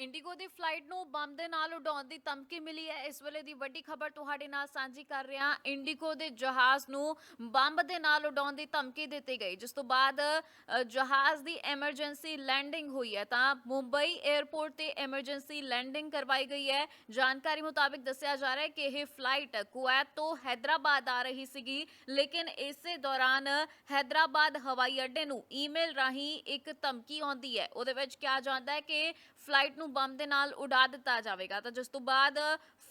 IndiGo ਦੀ flight ਨੂੰ bomb ਦੇ ਨਾਲ ਉਡਾਉਣ ਦੀ ਧਮਕੀ ਮਿਲੀ ਹੈ। ਇਸ ਵੇਲੇ ਦੀ ਵੱਡੀ ਖਬਰ ਤੁਹਾਡੇ ਨਾਲ ਸਾਂਝੀ ਕਰ ਰਿਹਾ ਇੰਡੀਗੋ ਦੇ ਜਹਾਜ਼ ਨੂੰ ਬੰਬ ਦੇ ਨਾਲ ਉਡਾਉਣ ਦੀ ਧਮਕੀ ਦਿੱਤੀ ਗਈ ਜਿਸ ਤੋਂ ਬਾਅਦ ਅ, ਜਹਾਜ਼ ਦੀ ਐਮਰਜੈਂਸੀ ਲੈਂਡਿੰਗ ਹੋਈ ਹੈ। ਤਾਂ ਮੁੰਬਈ 에ਅਰਪੋਰਟ ਤੇ ਐਮਰਜੈਂਸੀ ਲੈਂਡਿੰਗ ਕਰਵਾਈ ਗਈ ਹੈ। ਜਾਣਕਾਰੀ ਮੁਤਾਬਿਕ ਦੱਸਿਆ ਜਾ ਰਿਹਾ ਹੈ ਕਿ ਇਹ ਫਲਾਈਟ ਕੁਵੈਤ ਤੋਂ ਹੈਦਰਾਬਾਦ ਆ ਰਹੀ ਸੀਗੀ ਲੇਕਿਨ ਇਸੇ ਦੌਰਾਨ ਹੈਦਰਾਬਾਦ ਹਵਾਈ ਅੱਡੇ ਨੂੰ ਈਮੇਲ ਰਾਹੀਂ ਇੱਕ ਧਮਕੀ ਆਉਂਦੀ ਹੈ। ਉਹਦੇ ਵਿੱਚ ਕਿਹਾ ਜਾਂਦਾ ਹੈ ਕਿ ਫਲਾਈਟ ਨੂੰ ਬੰਬ ਦੇ ਨਾਲ ਉਡਾ ਦਿੱਤਾ ਜਾਵੇਗਾ। ਤਾਂ ਜਿਸ ਤੋਂ ਬਾਅਦ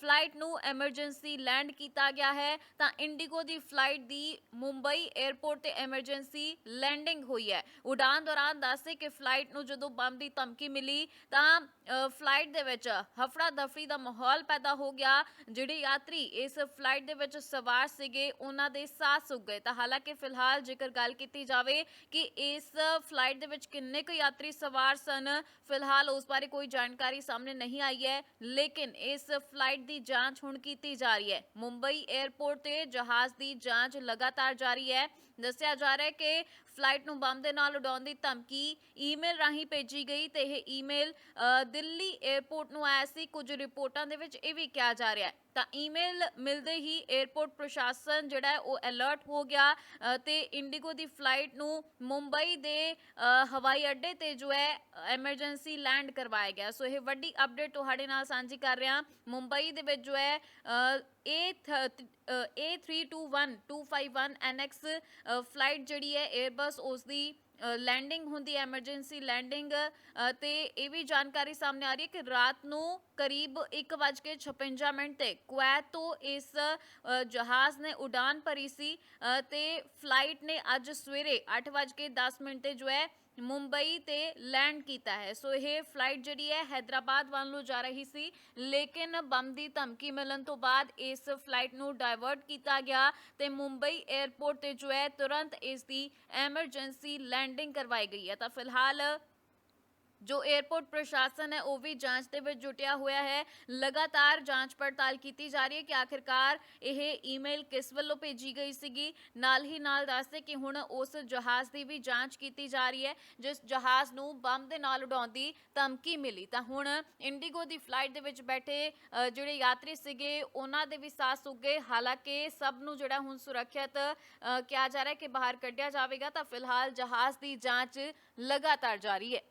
ਫਲਾਈਟ ਨੂੰ ਐਮਰਜੈਂਸੀ ਲੈਂਡ ਕੀਤਾ ਗਿਆ ਹੈ, ਤਾਂ ਇੰਡੀਗੋ ਦੀ ਫਲਾਈਟ ਦੀ ਮੁੰਬਈ 에ਅਰਪੋਰਟ ਤੇ ਐਮਰਜੈਂਸੀ ਲੈਂਡਿੰਗ ਹੋਈ ਹੈ। ਉਡਾਨ ਦੌਰਾਨ ਦੱਸੇ ਕਿ ਫਲਾਈਟ ਨੂੰ ਜਦੋਂ ਬੰਬ ਦੀ ਧਮਕੀ ਮਿਲੀ, ਤਾਂ ਫਲਾਈਟ ਦੇ ਵਿੱਚ ਹਫੜਾ ਦਫੜੀ ਦਾ ਮਾਹੌਲ ਪੈਦਾ ਹੋ ਗਿਆ। ਜਿਹੜੇ ਯਾਤਰੀ ਇਸ ਫਲਾਈਟ ਦੇ ਵਿੱਚ ਸਵਾਰ ਸੀਗੇ, ਉਹਨਾਂ ਦੇ ਸਾਹ ਸੁੱਕ ਗਏ। ਤਾਂ ਹਾਲਾਂਕਿ ਫਿਲਹਾਲ ਜੇਕਰ ਗੱਲ ਕੀਤੀ ਜਾਵੇ ਕਿ ਇਸ ਫਲਾਈਟ ਦੇ ਵਿੱਚ ਕਿੰਨੇ ਕੁ ਯਾਤਰੀ ਸਵਾਰ ਸਨ, ਫਿਲਹਾਲ ਉਸ ਬਾਰੇ ਕੋਈ ਜਾਣ ਜਾਣਕਾਰੀ ਸਾਹਮਣੇ ਨਹੀਂ ਆਈ ਹੈ, ਲੇਕਿਨ ਇਸ ਫਲਾਈਟ ਦੀ ਜਾਂਚ ਹੁਣ ਕੀਤੀ ਜਾ ਰਹੀ ਹੈ। ਮੁੰਬਈ 에ਅਰਪੋਰਟ ਤੇ ਜਹਾਜ਼ ਦੀ ਜਾਂਚ ਲਗਾਤਾਰ ਜਾਰੀ ਹੈ। ਦੱਸਿਆ ਜਾ ਰਿਹਾ ਹੈ ਕਿ ਫਲਾਈਟ ਨੂੰ ਬੰਬ ਦੇ ਨਾਲ ਉਡਾਉਣ ਦੀ ਧਮਕੀ ਈਮੇਲ ਰਾਹੀਂ ਭੇਜੀ ਗਈ ਤੇ ਇਹ ਈਮੇਲ ਦਿੱਲੀ 에ਅਰਪੋਰਟ ਨੂੰ ਆਇਆ ਸੀ। ਕੁਝ ਰਿਪੋਰਟਾਂ ਦੇ ਵਿੱਚ ਇਹ ਵੀ ਕਿਹਾ ਜਾ ਰਿਹਾ ਹੈ। ਤਾਂ ਈਮੇਲ ਮਿਲਦੇ ਹੀ 에ਅਰਪੋਰਟ ਪ੍ਰਸ਼ਾਸਨ ਜਿਹੜਾ ਹੈ, ਉਹ ਅਲਰਟ ਹੋ ਗਿਆ ਤੇ ਇੰਡੀਗੋ ਦੀ ਫਲਾਈਟ ਨੂੰ ਮੁੰਬਈ ਦੇ ਹਵਾਈ ਅੱਡੇ ਤੇ ਜੋ ਹੈ ਐਮਰਜੈਂਸੀ ਲੈਂਡ ਕਰਵਾਇਆ ਗਿਆ। ਸੋ ਇਹ ਵੱਡੀ ਅਪਡੇਟ ਤੁਹਾਡੇ ਨਾਲ ਸਾਂਝੀ ਕਰ ਰਿਹਾ। ਮੁੰਬਈ ਦੇ ਵਿੱਚ ਜੋ ਹੈ ਅ, A A321251 NX ਫਲਾਈਟ ਜਿਹੜੀ ਹੈ 에ਅਰਬਸ ਉਸ ਦੀ ਲੈਂਡਿੰਗ ਹੁੰਦੀ ਹੈ ਐਮਰਜੈਂਸੀ ਲੈਂਡਿੰਗ ਤੇ ਇਹ ਵੀ ਜਾਣਕਾਰੀ ਸਾਹਮਣੇ ਆ ਰਹੀ ਹੈ ਕਿ ਰਾਤ ਨੂੰ ਕਰੀਬ 1:56 ਮਿੰਟ ਤੇ ਕੁਵੈਤ ਤੋਂ ਇਸ ਜਹਾਜ਼ ਨੇ ਉਡਾਨ ਭਰੀ ਸੀ ਅ, ਤੇ ਫਲਾਈਟ ਨੇ ਅੱਜ ਸਵੇਰੇ 8:10 ਮਿੰਟ ਤੇ ਜੋ ਹੈ ਮੁੰਬਈ ਤੇ ਲੈਂਡ ਕੀਤਾ ਹੈ। ਸੋ ਇਹ ਫਲਾਈਟ ਜਿਹੜੀ ਹੈ ਹైదరాబాద్ ਵੱਲ ਨੂੰ ਜਾ ਰਹੀ ਸੀ। ਲੇਕਿਨ ਬੰਬ ਦੀ ਧਮਕੀ ਮਿਲਣ ਤੋਂ ਬਾਅਦ ਇਸ ਫਲਾਈਟ ਨੂੰ ਡਾਇਵਰਟ ਕੀਤਾ ਗਿਆ ਤੇ ਮੁੰਬਈ 에ਅਰਪੋਰਟ ਤੇ ਜੋ ਹੈ, ਤੁਰੰਤ ਇਸ ਦੀ ਐਮਰਜੈਂਸੀ ਲੈਂਡਿੰਗ ਕਰਵਾਈ ਗਈ ਹੈ। ਤਾਂ ਫਿਲਹਾਲ ਜੋ 에ਅਰਪੋਰਟ ਪ੍ਰਸ਼ਾਸਨ ਹੈ ਉਹ ਵੀ ਜਾਂਚ ਦੇ ਵਿੱਚ ਜੁਟਿਆ ਹੋਇਆ ਹੈ। ਲਗਾਤਾਰ ਜਾਂਚ ਪੜਤਾਲ ਕੀਤੀ ਜਾ ਰਹੀ ਹੈ ਕਿ ਆਖਿਰਕਾਰ ਇਹ ਈਮੇਲ ਕਿਸ ਵੱਲੋਂ ਭੇਜੀ ਗਈ ਸੀਗੀ? ਨਾਲ ਹੀ ਨਾਲ ਦੱਸਦੇ ਕਿ ਹੁਣ ਉਸ ਜਹਾਜ਼ ਦੀ ਵੀ ਜਾਂਚ ਕੀਤੀ ਜਾ ਰਹੀ ਹੈ ਜਿਸ ਜਹਾਜ਼ ਨੂੰ ਬੰਬ ਦੇ ਨਾਲ ਉਡਾਉਣ ਦੀ ਧਮਕੀ ਮਿਲੀ। ਤਾਂ ਹੁਣ ਇੰਡੀਗੋ ਦੀ ਫਲਾਈਟ ਦੇ ਵਿੱਚ ਬੈਠੇ ਅ, ਜਿਹੜੇ ਯਾਤਰੀ ਸੀਗੇ ਉਹਨਾਂ ਦੇ ਵੀ ਸਾਹ ਸੁੱਕ ਗਏ ਹਾਲਾਂਕਿ ਸਭ ਨੂੰ ਜਿਹੜਾ ਹੁਣ ਸੁਰੱਖਿਅਤ ਅ, ਕਿਹਾ ਜਾ ਰਿਹਾ ਹੈ ਕਿ ਬਾਹਰ ਕੱਢਿਆ ਜਾਵੇਗਾ ਤਾਂ ਫਿਲਹਾਲ ਜਹਾਜ਼ ਦੀ ਜਾਂਚ ਲਗਾਤਾਰ ਜਾਰੀ ਹੈ।